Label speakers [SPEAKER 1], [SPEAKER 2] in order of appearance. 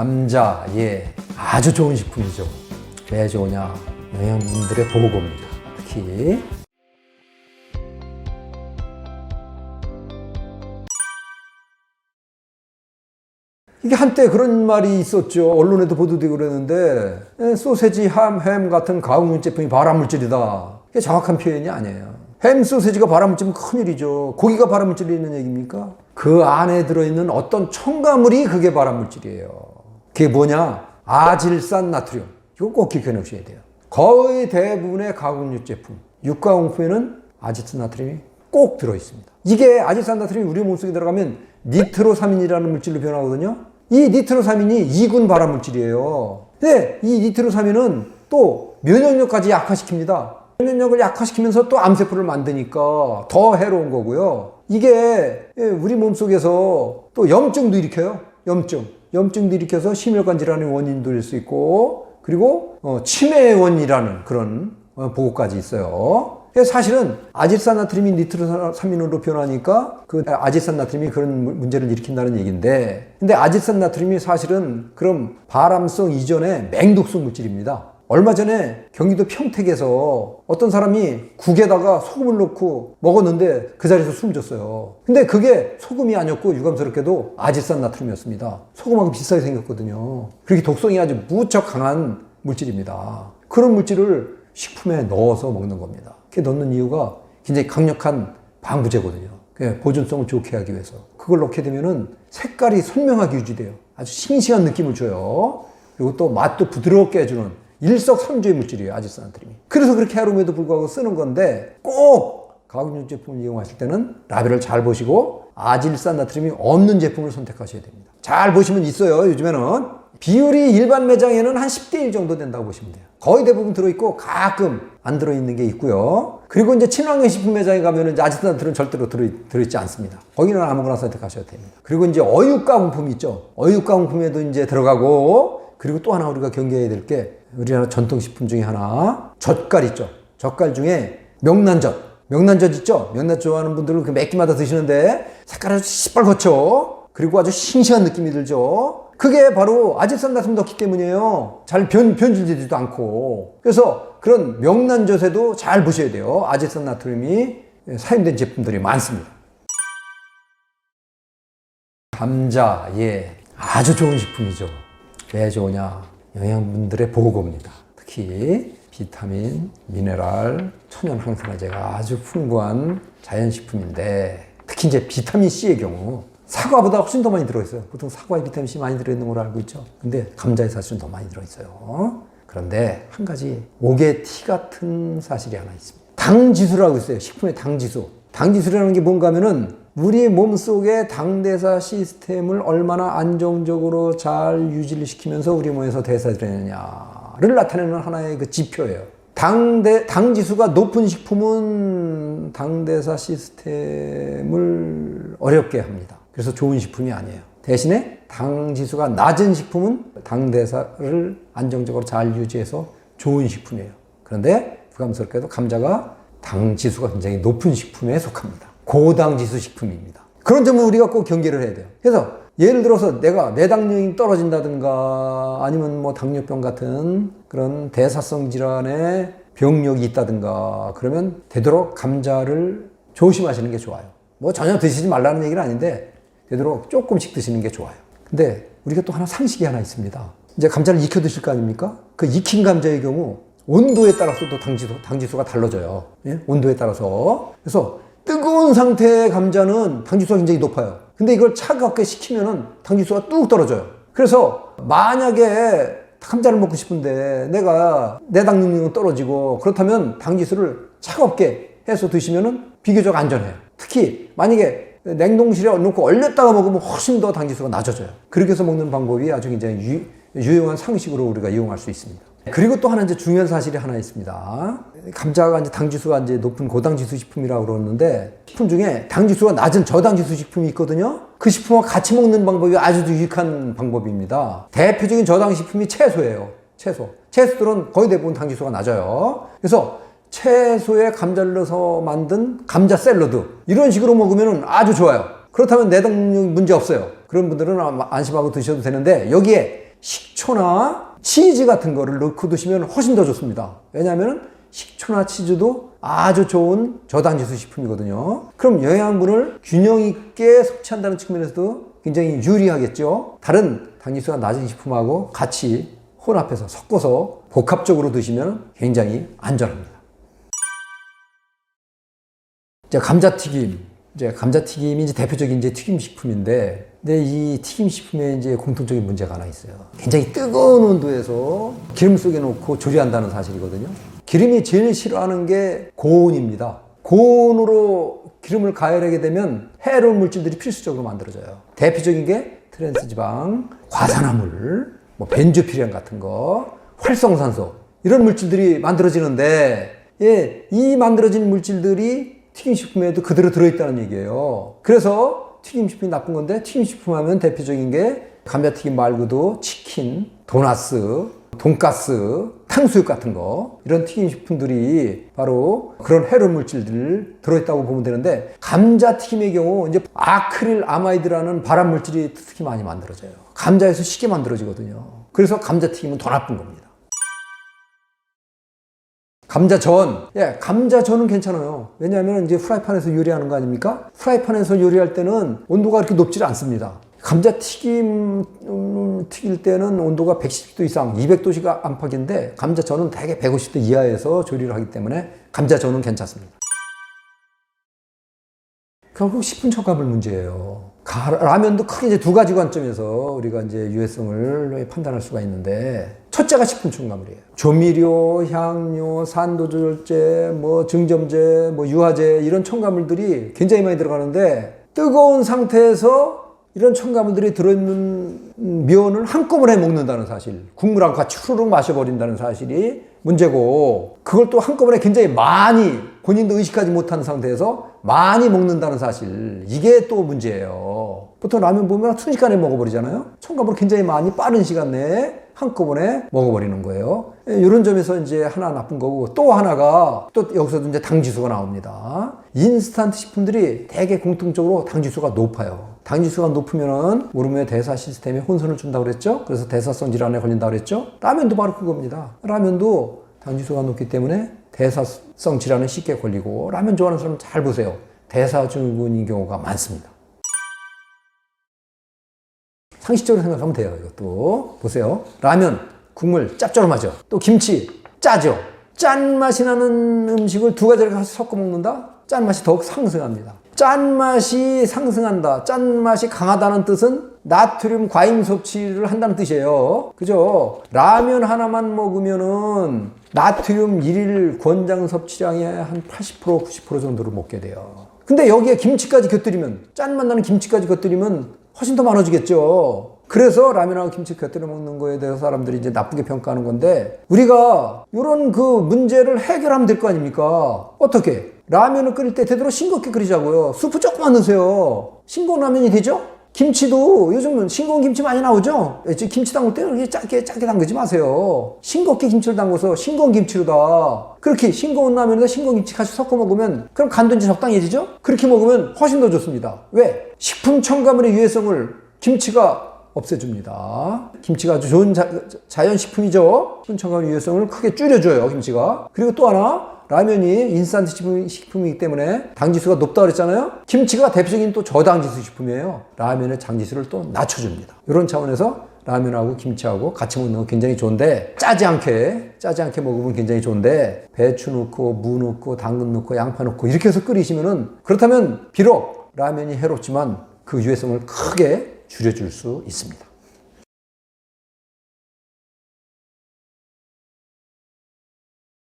[SPEAKER 1] 감자, 예. 아주 좋은 식품이죠. 왜 좋으냐? 영양분들의 보고입니다. 특히. 이게 한때 그런 말이 있었죠. 언론에도 보도되고 그랬는데, 에, 소세지, 함, 햄 같은 가공육 제품이 발암물질이다. 이게 정확한 표현이 아니에요. 햄, 소세지가 발암물질이면 큰일이죠. 고기가 발암물질이 있는 얘기입니까? 그 안에 들어있는 어떤 첨가물이 그게 발암물질이에요. 그게 뭐냐? 아질산 나트륨. 이거 꼭 기억해 놓으셔야 돼요. 거의 대부분의 가공육 제품, 육가공품에는 아질산 나트륨이 꼭 들어있습니다. 이게 아질산 나트륨이 우리 몸속에 들어가면 니트로사민이라는 물질로 변하거든요. 이 니트로사민이 이군 발암물질이에요. 근데 이 니트로사민은 또 면역력까지 약화시킵니다. 면역력을 약화시키면서 또 암세포를 만드니까 더 해로운 거고요. 이게 우리 몸속에서 또 염증도 일으켜요. 염증. 염증도 일으켜서 심혈관 질환의 원인도 될 수 있고 그리고 어, 치매의 원이라는 그런 어, 보고까지 있어요. 사실은 아질산 나트륨이 니트로사민으로 변하니까 그 아질산 나트륨이 그런 문제를 일으킨다는 얘기인데 근데 아질산 나트륨이 사실은 그럼 발암성 이전의 맹독성 물질입니다. 얼마 전에 경기도 평택에서 어떤 사람이 국에다가 소금을 넣고 먹었는데 그 자리에서 숨졌어요. 근데 그게 소금이 아니었고 유감스럽게도 아질산 나트륨이었습니다. 소금하고 비슷하게 생겼거든요. 그렇게 독성이 아주 무척 강한 물질입니다. 그런 물질을 식품에 넣어서 먹는 겁니다. 그게 넣는 이유가 굉장히 강력한 방부제거든요. 보존성을 좋게 하기 위해서. 그걸 넣게 되면은 색깔이 선명하게 유지돼요. 아주 싱싱한 느낌을 줘요. 그리고 또 맛도 부드럽게 해주는 일석삼조의 물질이에요. 아질산나트륨이. 그래서 그렇게 하rum에도 불구하고 쓰는 건데 꼭 가공육 제품을 이용하실 때는 라벨을 잘 보시고 아질산 나트륨이 없는 제품을 선택하셔야 됩니다. 잘 보시면 있어요. 요즘에는. 비율이 일반 매장에는 한 10대 1 정도 된다고 보시면 돼요. 거의 대부분 들어있고 가끔 안 들어있는 게 있고요. 그리고 이제 친환경 식품 매장에 가면은 아지트나트는 절대로 들어, 들어 있지 않습니다. 거기는 아무거나 선택하셔도 됩니다. 그리고 이제 어육 가공품 있죠. 어육 가공품에도 이제 들어가고 그리고 또 하나 우리가 경계해야 될 게 우리나라 전통식품 중에 하나 젓갈 있죠. 젓갈 중에 명란젓. 명란젓 있죠? 명란젓 좋아하는 분들은 그몇 끼마다 드시는데 색깔 아주 시뻘겋죠? 그리고 아주 싱싱한 느낌이 들죠? 그게 바로 아질산 나트륨 넣기 때문이에요. 잘 변, 변질되지도 않고. 그래서 그런 명란젓에도 잘 보셔야 돼요. 아질산 나트륨이 사용된 제품들이 많습니다. 감자, 예. 아주 좋은 식품이죠. 왜 좋으냐? 영양분들의 보고입니다. 특히 비타민, 미네랄, 천연 항산화제가 아주 풍부한 자연식품인데 특히 이제 비타민 C의 경우 사과보다 훨씬 더 많이 들어있어요. 보통 사과에 비타민 C 많이 들어있는 걸로 알고 있죠. 근데 감자에 사실은 더 많이 들어있어요. 그런데 한 가지 옥의 티 같은 사실이 하나 있습니다. 당 지수라고 있어요. 식품의 당 지수. 당 지수라는 게 뭔가 하면은 우리 몸 속의 당대사 시스템을 얼마나 안정적으로 잘 유지를 시키면서 우리 몸에서 대사되느냐를 나타내는 하나의 그 지표예요. 당대, 당 지수가 높은 식품은 당대사 시스템을 어렵게 합니다. 그래서 좋은 식품이 아니에요. 대신에 당 지수가 낮은 식품은 당대사를 안정적으로 잘 유지해서 좋은 식품이에요. 그런데 부감스럽게도 감자가 당 지수가 굉장히 높은 식품에 속합니다. 고당 지수 식품입니다. 그런 점은 우리가 꼭 경계를 해야 돼요. 그래서 예를 들어서 내가 내당력이 떨어진다든가 아니면 뭐 당뇨병 같은 그런 대사성 질환의 병력이 있다든가 그러면 되도록 감자를 조심하시는 게 좋아요. 뭐 전혀 드시지 말라는 얘기는 아닌데 되도록 조금씩 드시는 게 좋아요. 근데 우리가 또 하나 상식이 하나 있습니다. 이제 감자를 익혀 드실 거 아닙니까? 그 익힌 감자의 경우 온도에 따라서 또 당지수, 당지수가 달라져요. 예? 온도에 따라서. 그래서 뜨거운 상태의 감자는 당지수가 굉장히 높아요. 근데 이걸 차갑게 식히면은 당지수가 뚝 떨어져요. 그래서 만약에 감자를 먹고 싶은데 내가 내 당 능력은 떨어지고 그렇다면 당지수를 차갑게 해서 드시면은 비교적 안전해요. 특히 만약에 냉동실에 넣고 얼렸다가 먹으면 훨씬 더 당지수가 낮아져요. 그렇게 해서 먹는 방법이 아주 굉장히 유, 유용한 상식으로 우리가 이용할 수 있습니다. 그리고 또 하나 이제 중요한 사실이 하나 있습니다. 감자가 이제 당지수가 이제 높은 고당지수 식품이라고 그러는데 식품 중에 당지수가 낮은 저당지수 식품이 있거든요. 그 식품과 같이 먹는 방법이 아주 유익한 방법입니다. 대표적인 저당 식품이 채소예요. 채소. 채소들은 거의 대부분 당지수가 낮아요. 그래서 채소에 감자를 넣어서 만든 감자 샐러드 이런 식으로 먹으면 아주 좋아요. 그렇다면 내당 문제 없어요. 그런 분들은 안심하고 드셔도 되는데 여기에 식초나 치즈 같은 거를 넣고 드시면 훨씬 더 좋습니다. 왜냐하면 식초나 치즈도 아주 좋은 저당지수 식품이거든요. 그럼 영양분을 균형 있게 섭취한다는 측면에서도 굉장히 유리하겠죠. 다른 당지수가 낮은 식품하고 같이 혼합해서 섞어서 복합적으로 드시면 굉장히 안전합니다. 이제 감자튀김. 이제 감자튀김이 이제 대표적인 이제 튀김 식품인데, 근데 이 튀김 식품에 이제 공통적인 문제가 하나 있어요. 굉장히 뜨거운 온도에서 기름 속에 놓고 조리한다는 사실이거든요. 기름이 제일 싫어하는 게 고온입니다. 고온으로 기름을 가열하게 되면 해로운 물질들이 필수적으로 만들어져요. 대표적인 게 트랜스 지방, 과산화물, 뭐 벤조피렌 같은 거, 활성산소 이런 물질들이 만들어지는데 예, 이 만들어진 물질들이 튀김식품에도 그대로 들어있다는 얘기예요. 그래서 튀김식품이 나쁜 건데 튀김식품 하면 대표적인 게 감자튀김 말고도 치킨, 도나스, 돈가스, 탕수육 같은 거 이런 튀김식품들이 바로 그런 해로운 물질들 들어있다고 보면 되는데 감자튀김의 경우 이제 아크릴 아마이드라는 발암 물질이 특히 많이 만들어져요. 감자에서 쉽게 만들어지거든요. 그래서 감자튀김은 더 나쁜 겁니다. 감자전. 예, 감자전은 괜찮아요. 왜냐하면 이제 프라이팬에서 요리하는 거 아닙니까? 프라이팬에서 요리할 때는 온도가 그렇게 높지 않습니다. 감자 튀김 음, 튀길 때는 온도가 110도 이상, 200도씨가 안팎인데 감자전은 대개 150도 이하에서 조리를 하기 때문에 감자전은 괜찮습니다. 결국 식품 첨가물 문제예요. 가- 라면도 크게 이제 두 가지 관점에서 우리가 이제 유해성을 판단할 수가 있는데 첫째가 식품 첨가물이에요. 조미료, 향료, 산도 조절제, 뭐 증점제, 뭐 유화제 이런 첨가물들이 굉장히 많이 들어가는데 뜨거운 상태에서 이런 첨가물들이 들어있는 면을 한꺼번에 먹는다는 사실, 국물하고 같이 후루룩 마셔버린다는 사실이 문제고, 그걸 또 한꺼번에 굉장히 많이 본인도 의식하지 못한 상태에서 많이 먹는다는 사실, 이게 또 문제예요. 보통 라면 보면 순식간에 먹어버리잖아요. 첨가물 굉장히 많이 빠른 시간 내에 한꺼번에 먹어버리는 거예요. 이런 점에서 이제 하나 나쁜 거고 또 하나가 또 여기서도 이제 당지수가 나옵니다. 인스턴트 식품들이 대개 공통적으로 당지수가 높아요. 당지수가 높으면은 우리의 대사 시스템에 혼선을 준다고 그랬죠. 그래서 대사성 질환에 걸린다고 그랬죠. 라면도 바로 그겁니다. 라면도 당지수가 높기 때문에 대사성 질환에 쉽게 걸리고 라면 좋아하는 사람 잘 보세요. 대사증후군인 경우가 많습니다. 상식적으로 생각하면 돼요. 이것도 보세요. 라면 국물 짭조름하죠. 또 김치 짜죠. 짠맛이 나는 음식을 두 가지를 섞어 먹는다. 짠맛이 더욱 상승합니다. 짠맛이 상승한다. 짠맛이 강하다는 뜻은 나트륨 과잉 섭취를 한다는 뜻이에요. 그죠? 라면 하나만 먹으면은 나트륨 일일 권장 섭취량의 한 80% 90% 정도를 먹게 돼요. 근데 여기에 김치까지 곁들이면 짠맛 나는 김치까지 곁들이면 훨씬 더 많아지겠죠. 그래서 라면하고 김치 곁들여 먹는 거에 대해서 사람들이 이제 나쁘게 평가하는 건데 우리가 이런 그 문제를 해결하면 될 거 아닙니까? 어떻게? 라면을 끓일 때 되도록 싱겁게 끓이자고요. 수프 조금만 넣으세요. 싱거운 라면이 되죠? 김치도 요즘은 싱거운 김치 많이 나오죠? 예, 김치 담글 때 이렇게 짧게 짧게 담그지 마세요. 싱겁게 김치를 담궈서 싱거운 김치로다. 그렇게 싱거운 라면에다 싱거운 김치 같이 섞어 먹으면 그럼 이제 적당해지죠? 그렇게 먹으면 훨씬 더 좋습니다. 왜? 식품 첨가물의 유해성을 김치가 없애줍니다. 김치가 아주 좋은 자, 연식품이죠 식품 첨가물 유해성을 크게 줄여줘요, 김치가. 그리고 또 하나, 라면이 인스턴트 식품- 식품이기 때문에 당지수가 높다고 그랬잖아요. 김치가 대표적인 또 저당지수 식품이에요. 라면의 당지수를 또 낮춰줍니다. 이런 차원에서 라면하고 김치하고 같이 먹는 거 굉장히 좋은데 짜지 않게 짜지 않게 먹으면 굉장히 좋은데 배추 넣고 무 넣고 당근 넣고 양파 넣고 이렇게 해서 끓이시면은 그렇다면 비록 라면이 해롭지만 그 유해성을 크게 줄여줄 수 있습니다.